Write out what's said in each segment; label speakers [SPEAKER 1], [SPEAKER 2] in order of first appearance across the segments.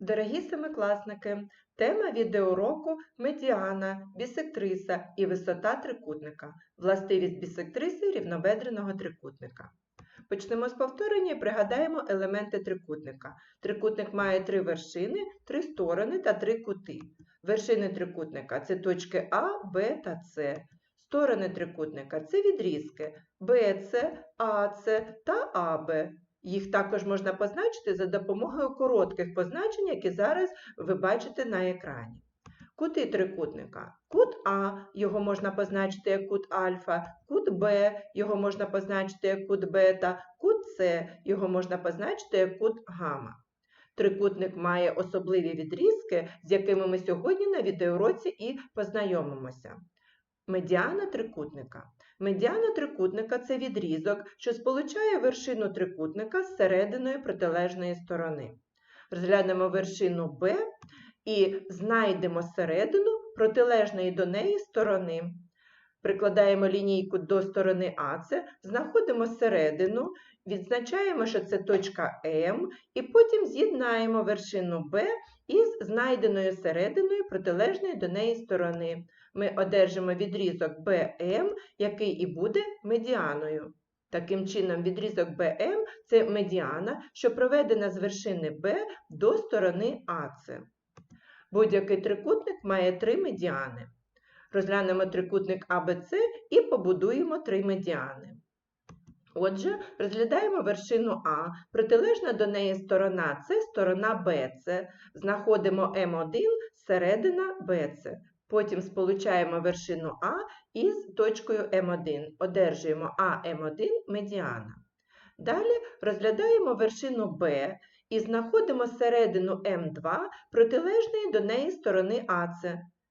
[SPEAKER 1] Дорогі семикласники, тема відеоуроку медіана, бісектриса і висота трикутника. Властивість бісектриси рівнобедреного трикутника. Почнемо з повторення і пригадаємо елементи трикутника. Трикутник має три вершини, три сторони та три кути. Вершини трикутника це точки А, Б та С. Сторони трикутника це відрізки БЦ, АЦ та АБ. Їх також можна позначити за допомогою коротких позначень, які зараз ви бачите на екрані. Кути трикутника. Кут А, його можна позначити як кут альфа, кут Б, його можна позначити як кут бета, кут С, його можна позначити як кут гамма. Трикутник має особливі відрізки, з якими ми сьогодні на відеоуроці і познайомимося. Медіана трикутника. Медіана трикутника це відрізок, що сполучає вершину трикутника з серединою протилежної сторони. Розглянемо вершину Б і знайдемо середину протилежної до неї сторони. Прикладаємо лінійку до сторони АЦ, знаходимо середину, відзначаємо, що це точка М, і потім з'єднаємо вершину Б із знайденою серединою протилежної до неї сторони. Ми одержимо відрізок BM, який і буде медіаною. Таким чином, відрізок BM – це медіана, що проведена з вершини B до сторони АЦ. Будь-який трикутник має три медіани. Розглянемо трикутник ABC і побудуємо три медіани. Отже, розглядаємо вершину А, протилежна до неї сторона С, сторона BC. Знаходимо М1, середина BC. Потім сполучаємо вершину А із точкою М1. Одержуємо АМ1 медіана. Далі розглядаємо вершину Б і знаходимо середину М2 протилежної до неї сторони АЦ.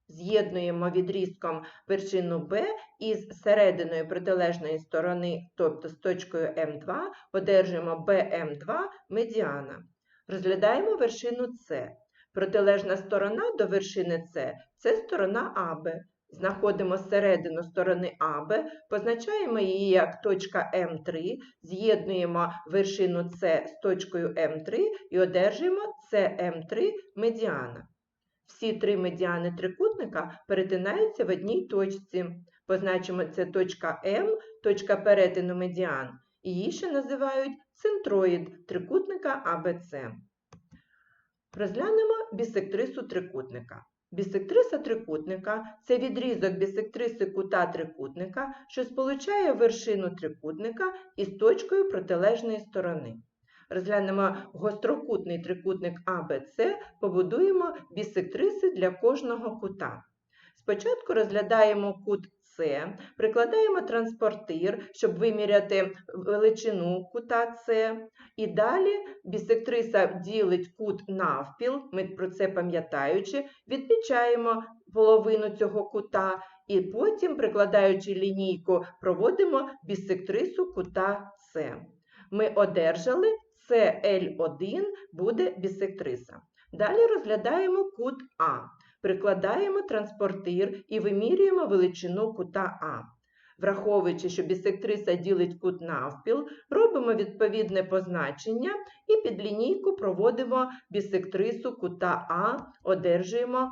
[SPEAKER 1] З'єднуємо відрізком вершину Б із серединою протилежної сторони, тобто з точкою М2, одержуємо БМ2 медіана. Розглядаємо вершину С. Протилежна сторона до вершини С це сторона АБ. Знаходимо середину сторони АБ, позначаємо її як точка М3, з'єднуємо вершину С з точкою М3 і одержуємо СМ3 медіана. Всі три медіани трикутника перетинаються в одній точці. Позначимо це точка М, точка перетину медіан. Її ще називають центроїд трикутника АБЦ. Розглянемо бісектрису трикутника. Бісектриса трикутника це відрізок бісектриси кута трикутника, що сполучає вершину трикутника із точкою протилежної сторони. Розглянемо гострокутний трикутник АБЦ, побудуємо бісектриси для кожного кута. Спочатку розглядаємо кут С, прикладаємо транспортир, щоб виміряти величину кута С. І далі бісектриса ділить кут навпіл, ми про це пам'ятаючи, відмічаємо половину цього кута, і потім, прикладаючи лінійку, проводимо бісектрису кута С. Ми одержали CL1 буде бісектриса. Далі розглядаємо кут А. Прикладаємо транспортир і вимірюємо величину кута А. Враховуючи, що бісектриса ділить кут навпіл, робимо відповідне позначення і під лінійку проводимо бісектрису кута А, одержуємо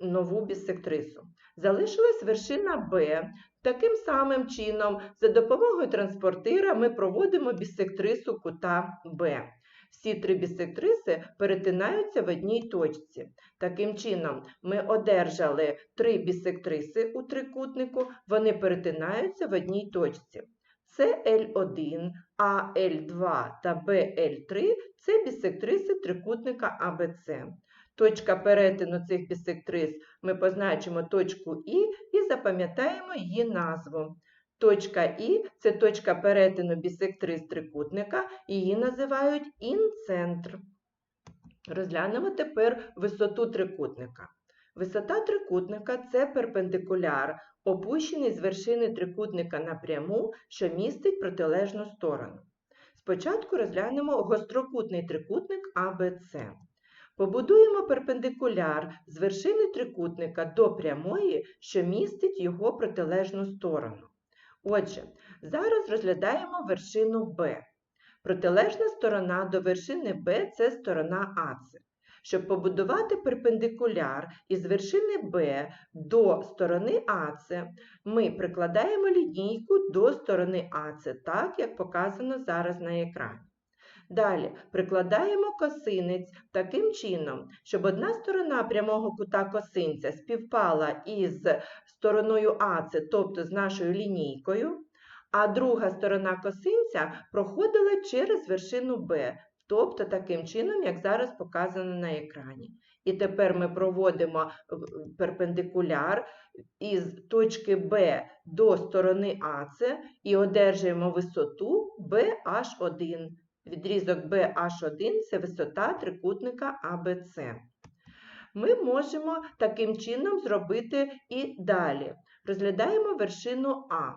[SPEAKER 1] нову бісектрису. Залишилась вершина Б. Таким самим чином, за допомогою транспортира ми проводимо бісектрису кута Б. Всі три бісектриси перетинаються в одній точці. Таким чином, ми одержали три бісектриси у трикутнику, вони перетинаються в одній точці. Це L1, AL2 та BL3 це бісектриси трикутника ABC. Точка перетину цих бісектрис ми позначимо точку І і запам'ятаємо її назву. Точка І це точка перетину бісектрис трикутника, її називають інцентр. Розглянемо тепер висоту трикутника. Висота трикутника це перпендикуляр, опущений з вершини трикутника напряму, що містить протилежну сторону. Спочатку розглянемо гострокутний трикутник АБЦ. Побудуємо перпендикуляр з вершини трикутника до прямої, що містить його протилежну сторону. Отже, зараз розглядаємо вершину Б. Протилежна сторона до вершини Б це сторона АЦ. Щоб побудувати перпендикуляр із вершини Б до сторони АЦ, ми прикладаємо лінійку до сторони АЦ, так як показано зараз на екрані. Далі прикладаємо косинець таким чином, щоб одна сторона прямого кута косинця співпала із стороною АЦ, тобто з нашою лінійкою, а друга сторона косинця проходила через вершину Б, тобто таким чином, як зараз показано на екрані. І тепер ми проводимо перпендикуляр із точки Б до сторони АЦ і одержуємо висоту BH1. Відрізок BH1 це висота трикутника ABC. Ми можемо таким чином зробити і далі. Розглядаємо вершину А.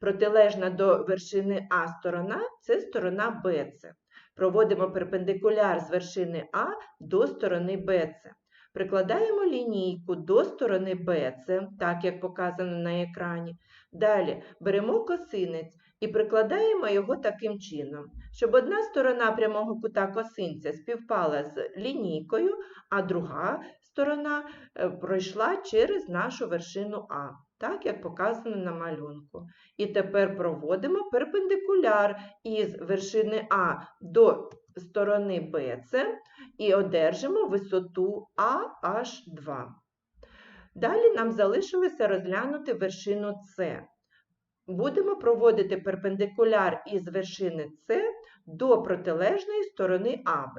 [SPEAKER 1] Протилежна до вершини А сторона це сторона BC. Проводимо перпендикуляр з вершини А до сторони BC. Прикладаємо лінійку до сторони BC, так як показано на екрані. Далі беремо косинець і прикладаємо його таким чином, щоб одна сторона прямого кута косинця співпала з лінійкою, а друга сторона е, пройшла через нашу вершину А, так як показано на малюнку. І тепер проводимо перпендикуляр із вершини А до сторони BC і одержимо висоту AH2. Далі нам залишилося розглянути вершину С. Будемо проводити перпендикуляр із вершини С до протилежної сторони АБ.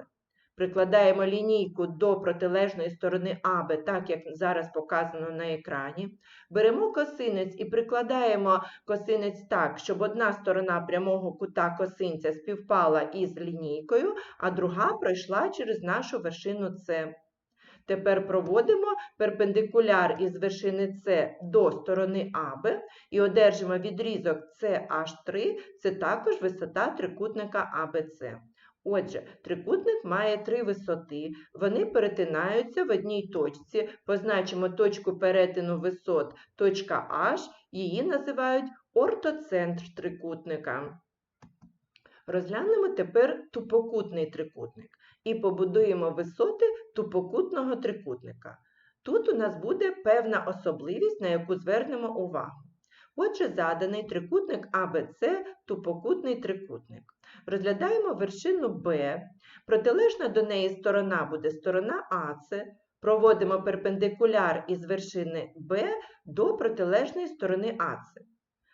[SPEAKER 1] Прикладаємо лінійку до протилежної сторони АБ, так як зараз показано на екрані. Беремо косинець і прикладаємо косинець так, щоб одна сторона прямого кута косинця співпала із лінійкою, а друга пройшла через нашу вершину С. Тепер проводимо перпендикуляр із вершини С до сторони АБ і одержимо відрізок CH3, це також висота трикутника ABC. Отже, трикутник має три висоти, вони перетинаються в одній точці, позначимо точку перетину висот точка H, її називають ортоцентр трикутника. Розглянемо тепер тупокутний трикутник і побудуємо висоти тупокутного трикутника. Тут у нас буде певна особливість, на яку звернемо увагу. Отже, заданий трикутник АБЦ тупокутний трикутник. Розглядаємо вершину Б, протилежна до неї сторона буде сторона АЦ, проводимо перпендикуляр із вершини Б до протилежної сторони АЦ.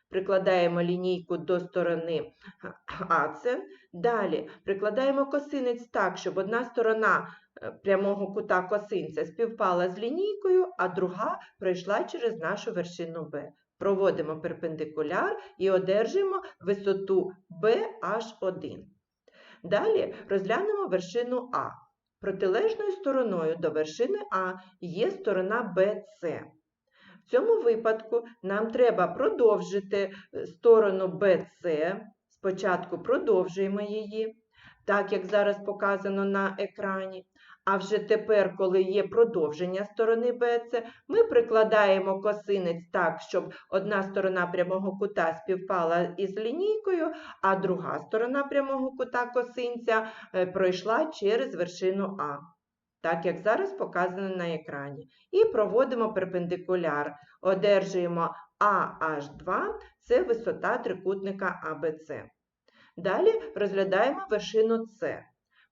[SPEAKER 1] Прикладаємо лінійку до сторони АЦ. Далі прикладаємо косинець так, щоб одна сторона е, прямого кута косинця співпала з лінійкою, а друга пройшла через нашу вершину Б. Проводимо перпендикуляр і одержуємо висоту BH1. Далі розглянемо вершину А. Протилежною стороною до вершини А є сторона BC. В цьому випадку нам треба продовжити е, сторону BC. Спочатку продовжуємо її, так як зараз показано на екрані. А вже тепер, коли є продовження сторони BC, ми прикладаємо косинець так, щоб одна сторона прямого кута співпала із лінійкою, а друга сторона прямого кута косинця е, пройшла через вершину А так як зараз показано на екрані. І проводимо перпендикуляр. Одержуємо AH2 це висота трикутника ABC. Далі розглядаємо вершину С.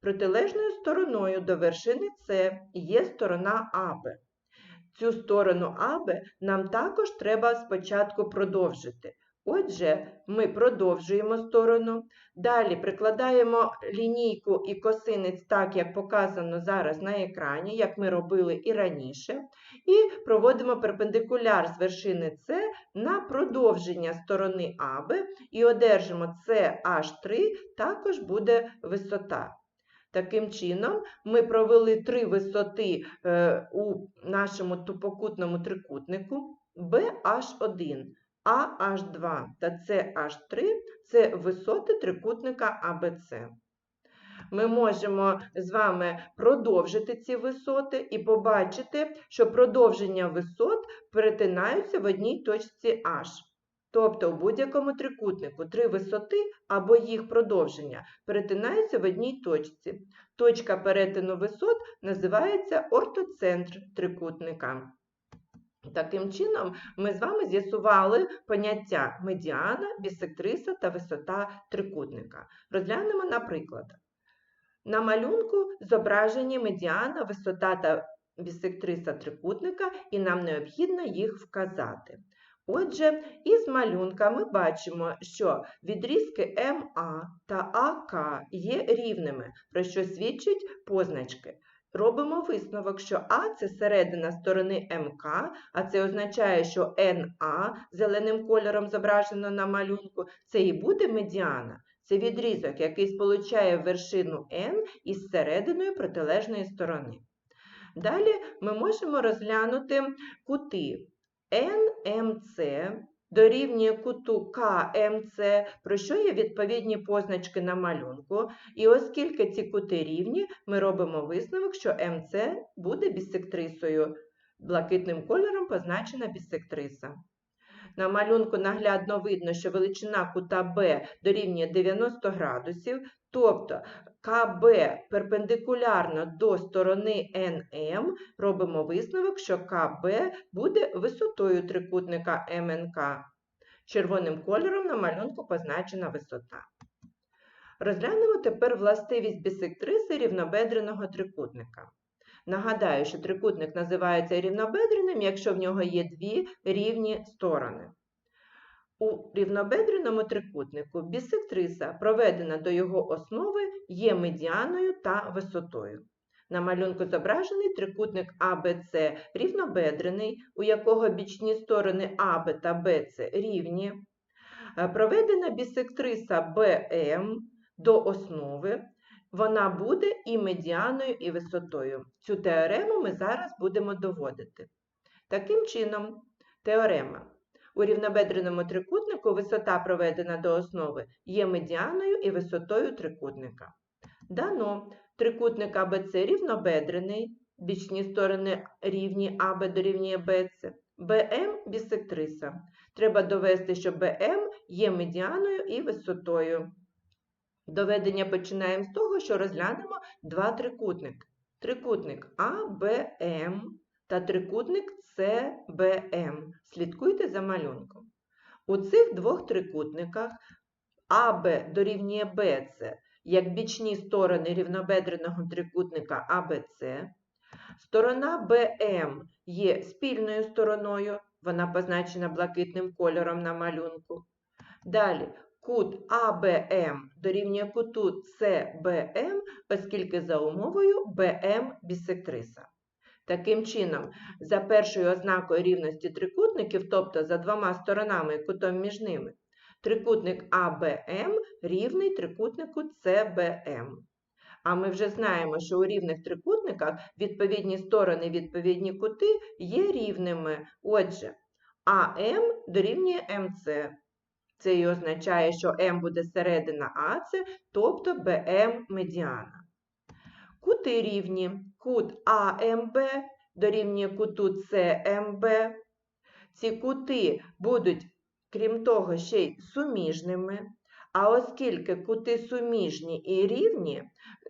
[SPEAKER 1] Протилежною стороною до вершини С є сторона АБ. Цю сторону АБ нам також треба спочатку продовжити. Отже, ми продовжуємо сторону. Далі прикладаємо лінійку і косинець так, як показано зараз на екрані, як ми робили і раніше. І проводимо перпендикуляр з вершини С на продовження сторони АБ і одержимо CH3, також буде висота. Таким чином, ми провели три висоти е, у нашому тупокутному трикутнику BH1. AH2 та CH3 це висоти трикутника ABC. Ми можемо з вами продовжити ці висоти і побачити, що продовження висот перетинаються в одній точці H. Тобто у будь-якому трикутнику три висоти або їх продовження перетинаються в одній точці. Точка перетину висот називається ортоцентр трикутника. Таким чином, ми з вами з'ясували поняття медіана, бісектриса та висота трикутника. Розглянемо на прикладах. На малюнку зображені медіана, висота та бісектриса трикутника, і нам необхідно їх вказати. Отже, із малюнка ми бачимо, що відрізки МА та АК є рівними, про що свідчать позначки. Робимо висновок, що А це середина сторони МК, а це означає, що НА зеленим кольором зображено на малюнку, це і буде медіана. Це відрізок, який сполучає вершину N із серединою протилежної сторони. Далі ми можемо розглянути кути NMC дорівнює куту КМЦ, про що є відповідні позначки на малюнку. І оскільки ці кути рівні, ми робимо висновок, що МЦ буде бісектрисою. Блакитним кольором позначена бісектриса. На малюнку наглядно видно, що величина кута Б дорівнює 90 градусів, тобто КБ перпендикулярно до сторони НМ, робимо висновок, що КБ буде висотою трикутника МНК. Червоним кольором на малюнку позначена висота. Розглянемо тепер властивість бісектриси рівнобедреного трикутника. Нагадаю, що трикутник називається рівнобедреним, якщо в нього є дві рівні сторони. У рівнобедреному трикутнику бісектриса, проведена до його основи, є медіаною та висотою. На малюнку зображений трикутник АБЦ рівнобедрений, у якого бічні сторони АБ та БЦ рівні. Е, Проведена бісектриса БМ до основи, вона буде і медіаною, і висотою. Цю теорему ми зараз будемо доводити. Таким чином, теорема. У рівнобедреному трикутнику висота, проведена до основи, є медіаною і висотою трикутника. Дано трикутник АБЦ рівнобедрений, бічні сторони рівні АБ дорівнює БЦ, БМ бісектриса. Треба довести, що БМ є медіаною і висотою. Доведення починаємо з того, що розглянемо два трикутники. Трикутник АБМ та трикутник СБМ. Слідкуйте за малюнком. У цих двох трикутниках АБ дорівнює БЦ, як бічні сторони рівнобедреного трикутника АБЦ. Сторона БМ є спільною стороною, вона позначена блакитним кольором на малюнку. Далі кут АБМ дорівнює куту СБМ, оскільки за умовою БМ бісектриса. Таким чином, за першою ознакою рівності трикутників, тобто за двома сторонами і кутом між ними, трикутник АБМ рівний трикутнику СБМ. А ми вже знаємо, що у рівних трикутниках відповідні сторони, відповідні кути є рівними. Отже, АМ дорівнює МЦ. Це і означає, що М буде середина АЦ, тобто БМ медіана. Кути рівні. Кут АМБ дорівнює куту СМБ. Ці кути будуть, крім того, ще й суміжними. А оскільки кути суміжні і рівні,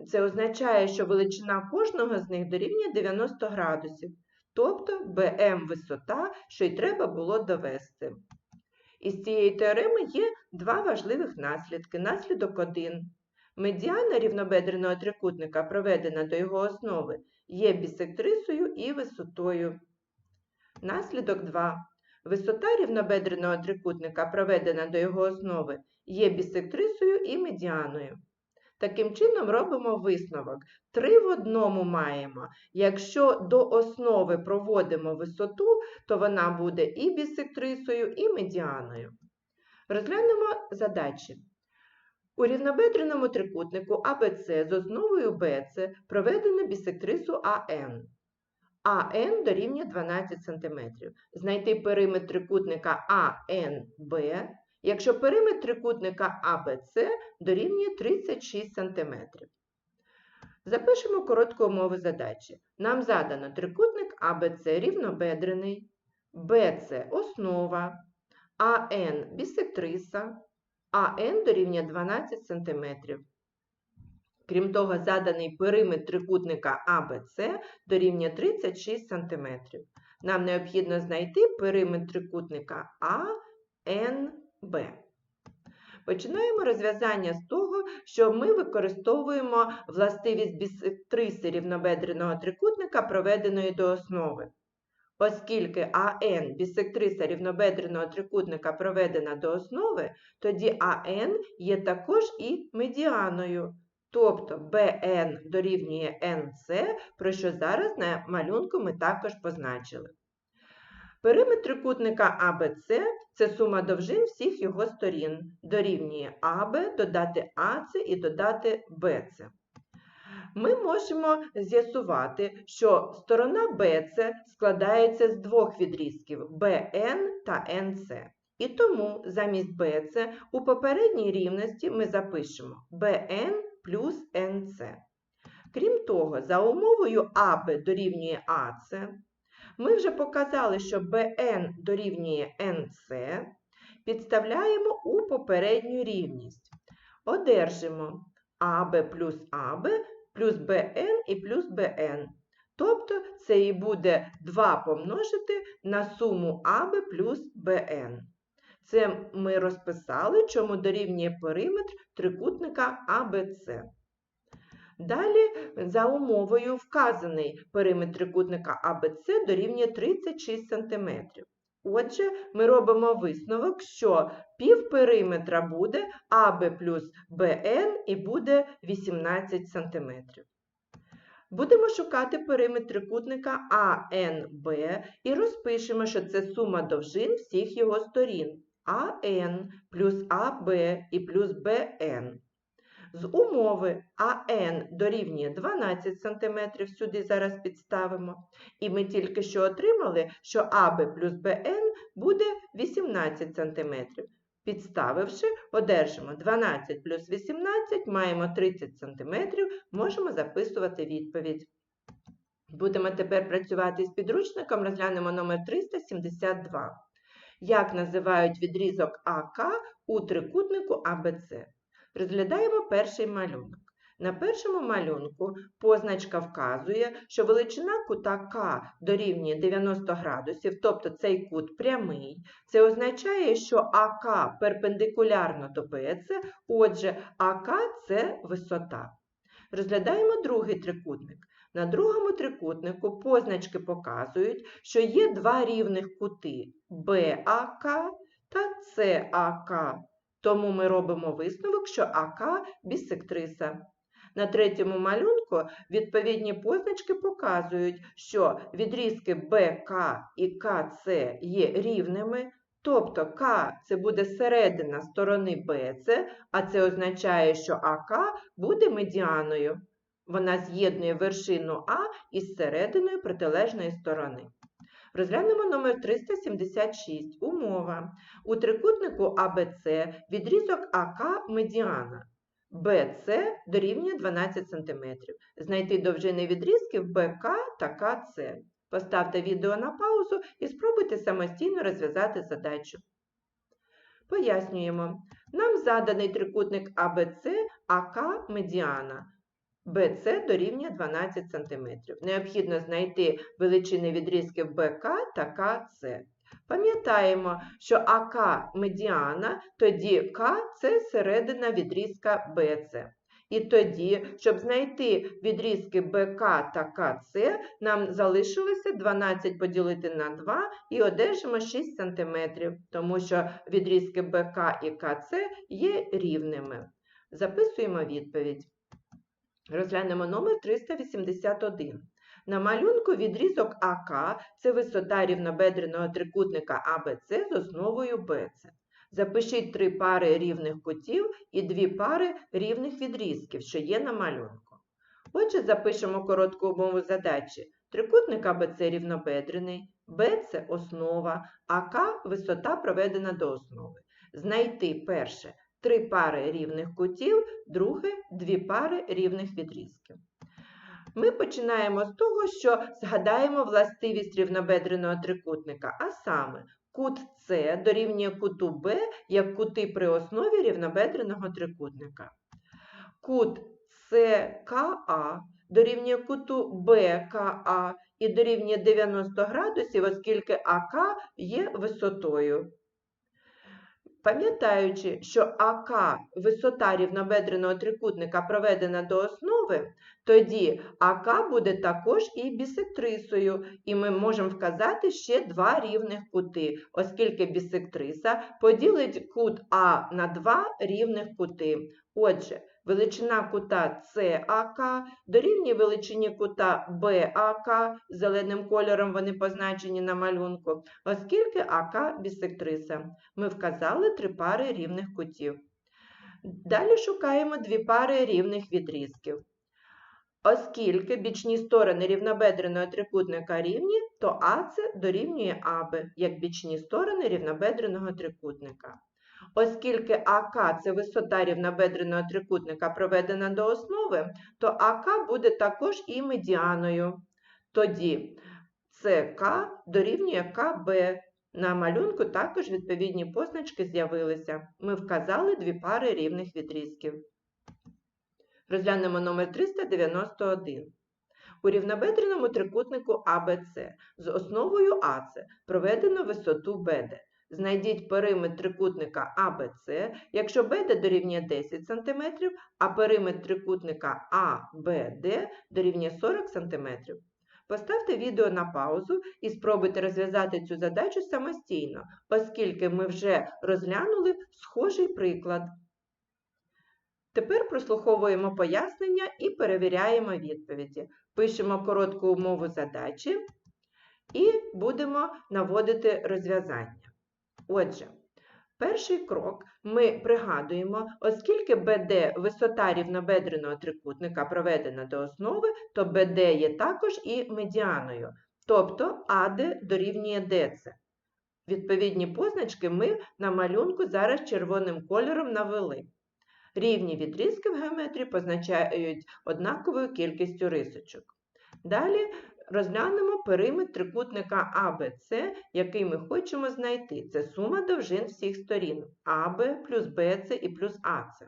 [SPEAKER 1] це означає, що величина кожного з них дорівнює 90 градусів. Тобто БМ висота, що й треба було довести. Із цієї теореми є два важливих наслідки. Наслідок 1. Медіана рівнобедреного трикутника, проведена до його основи, є бісектрисою і висотою. Наслідок 2. Висота рівнобедреного трикутника, проведена до його основи, є бісектрисою і медіаною. Таким чином робимо висновок. Три в одному маємо. Якщо до основи проводимо висоту, то вона буде і бісектрисою, і медіаною. Розглянемо задачі. У рівнобедреному трикутнику АБЦ з основою БЦ проведено бісектрису АН. АН дорівнює 12 см. Знайти периметр трикутника АНБ, якщо периметр трикутника АБЦ дорівнює 36 см. Запишемо коротку умову задачі. Нам задано трикутник АБЦ рівнобедрений, БЦ основа, АН бісектриса, АН дорівнює 12 см. Крім того, заданий периметр трикутника АБЦ дорівнює 36 см. Нам необхідно знайти периметр трикутника АНБ. Починаємо розв'язання з того, що ми використовуємо властивість бісектриси рівнобедреного трикутника, проведеної до основи. Оскільки АН бісектриса рівнобедреного трикутника проведена до основи, тоді АН є також і медіаною. Тобто БН дорівнює НС, про що зараз на малюнку ми також позначили. Периметр трикутника АБЦ це сума довжин всіх його сторін. Дорівнює АБ, додати АЦ і додати БЦ. Ми можемо з'ясувати, що сторона BC складається з двох відрізків BN та NC. І тому замість BC у попередній рівності ми запишемо BN плюс NC. Крім того, за умовою АБ дорівнює АЦ, ми вже показали, що BN дорівнює NC, підставляємо у попередню рівність. Одержимо АБ плюс АБ плюс BN і плюс BN. Тобто це і буде 2 помножити на суму АБ плюс BN. Це ми розписали, чому дорівнює периметр трикутника АБЦ. Далі, за умовою, вказаний периметр трикутника АБЦ дорівнює 36 см. Отже, ми робимо висновок, що пів периметра буде АБ плюс БН і буде 18 см. Будемо шукати периметр трикутника АНБ і розпишемо, що це сума довжин всіх його сторін. АН плюс АБ і плюс БН. З умови АН дорівнює 12 см, сюди зараз підставимо. І ми тільки що отримали, що АБ плюс БН буде 18 см. Підставивши, одержимо 12 плюс 18, маємо 30 см, можемо записувати відповідь. Будемо тепер працювати з підручником, розглянемо номер 372. Як називають відрізок АК у трикутнику АБЦ? Розглядаємо перший малюнок. На першому малюнку позначка вказує, що величина кута К дорівнює 90 градусів, тобто цей кут прямий. Це означає, що АК перпендикулярно до БЦ, отже, АК це висота. Розглядаємо другий трикутник. На другому трикутнику позначки показують, що є два рівних кути БАК та САК. Тому ми робимо висновок, що АК бісектриса. На третьому малюнку відповідні позначки показують, що відрізки БК і КЦ є рівними, тобто К це буде середина сторони БЦ, а це означає, що АК буде медіаною. Вона з'єднує вершину А із серединою протилежної сторони. Розглянемо номер 376. Умова. У трикутнику АБЦ відрізок АК медіана. BC дорівнює 12 см. Знайти довжини відрізків БК та КЦ. Поставте відео на паузу і спробуйте самостійно розв'язати задачу. Пояснюємо. Нам заданий трикутник АБЦ АК медіана. BC дорівнює 12 см. Необхідно знайти величини відрізків БК та КЦ. Пам'ятаємо, що АК медіана, тоді К це середина відрізка БЦ. І тоді, щоб знайти відрізки БК та КЦ, нам залишилося 12 поділити на 2 і одержимо 6 см, тому що відрізки БК і КЦ є рівними. Записуємо відповідь. Розглянемо номер 381. На малюнку відрізок АК це висота рівнобедреного трикутника АБЦ з основою БЦ. Запишіть три пари рівних кутів і дві пари рівних відрізків, що є на малюнку. Отже, запишемо коротку умову задачі. Трикутник АБЦ рівнобедрений, БЦ основа, АК висота проведена до основи. Знайти перше три пари рівних кутів, друге дві пари рівних відрізків. Ми починаємо з того, що згадаємо властивість рівнобедреного трикутника, а саме кут С дорівнює куту Б як кути при основі рівнобедреного трикутника. Кут СКА дорівнює куту БКА і дорівнює 90 градусів, оскільки АК є висотою. Пам'ятаючи, що АК висота рівнобедреного трикутника проведена до основи, тоді АК буде також і бісектрисою, і ми можемо вказати ще два рівних кути, оскільки бісектриса поділить кут А на два рівних кути. Отже, величина кута САК дорівнює величині кута БАК, зеленим кольором вони позначені на малюнку, оскільки АК бісектриса. Ми вказали три пари рівних кутів. Далі шукаємо дві пари рівних відрізків. Оскільки бічні сторони рівнобедреного трикутника рівні, то АЦ дорівнює АБ, як бічні сторони рівнобедреного трикутника. Оскільки АК це висота рівнобедреного трикутника проведена до основи, то АК буде також і медіаною. Тоді СК дорівнює КБ. На малюнку також відповідні позначки з'явилися. Ми вказали дві пари рівних відрізків. Розглянемо номер 391. У рівнобедреному трикутнику АБЦ з основою АЦ проведено висоту БД. Знайдіть периметр трикутника АБЦ, якщо БД дорівнює 10 см, а периметр трикутника АБД дорівнює 40 см. Поставте відео на паузу і спробуйте розв'язати цю задачу самостійно, оскільки ми вже розглянули схожий приклад. Тепер прослуховуємо пояснення і перевіряємо відповіді. Пишемо коротку умову задачі і будемо наводити розв'язання. Отже, перший крок ми пригадуємо, оскільки БД висота рівнобедреного трикутника проведена до основи, то БД є також і медіаною, тобто АД дорівнює ДЦ. Відповідні позначки ми на малюнку зараз червоним кольором навели. Рівні відрізки в геометрії позначають однаковою кількістю рисочок. Далі розглянемо периметр трикутника АБЦ, який ми хочемо знайти. Це сума довжин всіх сторін АБ плюс БЦ і плюс АЦ.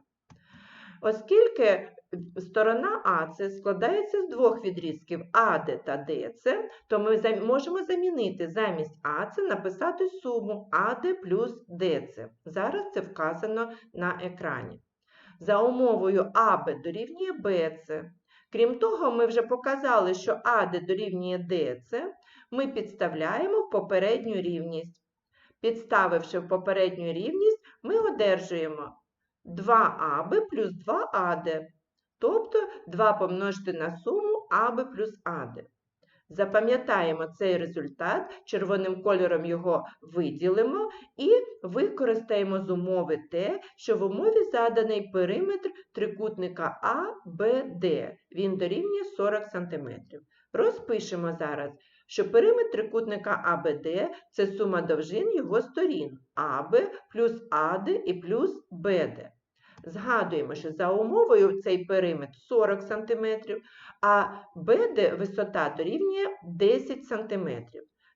[SPEAKER 1] Оскільки сторона АЦ складається з двох відрізків АД та ДЦ, то ми можемо замінити замість АЦ написати суму АД плюс ДЦ. Зараз це вказано на екрані. За умовою АБ дорівнює БЦ. Крім того, ми вже показали, що АД дорівнює ДЦ, ми підставляємо в попередню рівність. Підставивши в попередню рівність, ми одержуємо 2АБ плюс 2АД, тобто 2 помножити на суму АБ плюс АД. Запам'ятаємо цей результат, червоним кольором його виділимо і використаємо з умови те, що в умові заданий периметр трикутника АБД. Він дорівнює 40 см. Розпишемо зараз, що периметр трикутника АБД це сума довжин його сторін АБ плюс АД і плюс БД. Згадуємо, що за умовою цей периметр 40 см, а БД висота дорівнює 10 см.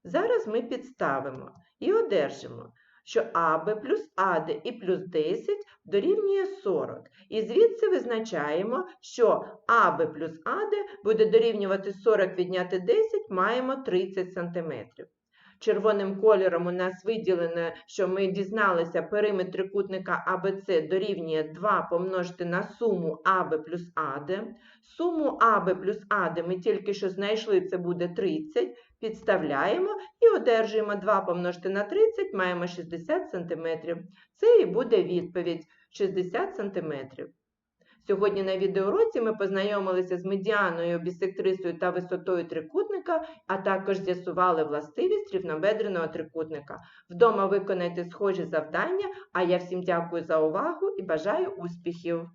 [SPEAKER 1] Зараз ми підставимо і одержимо, що АБ плюс АД і плюс 10 дорівнює 40. І звідси визначаємо, що АБ плюс АД буде дорівнювати 40 відняти 10, маємо 30 см. Червоним кольором у нас виділено, що ми дізналися периметр трикутника АБЦ дорівнює 2 помножити на суму АБ плюс АД. Суму АБ плюс АД ми тільки що знайшли, це буде 30. Підставляємо і одержуємо 2 помножити на 30, маємо 60 см. Це і буде відповідь 60 см. Сьогодні на відеоуроці ми познайомилися з медіаною, бісектрисою та висотою трикутника, а також з'ясували властивість рівнобедреного трикутника. Вдома виконайте схожі завдання, а я всім дякую за увагу і бажаю успіхів!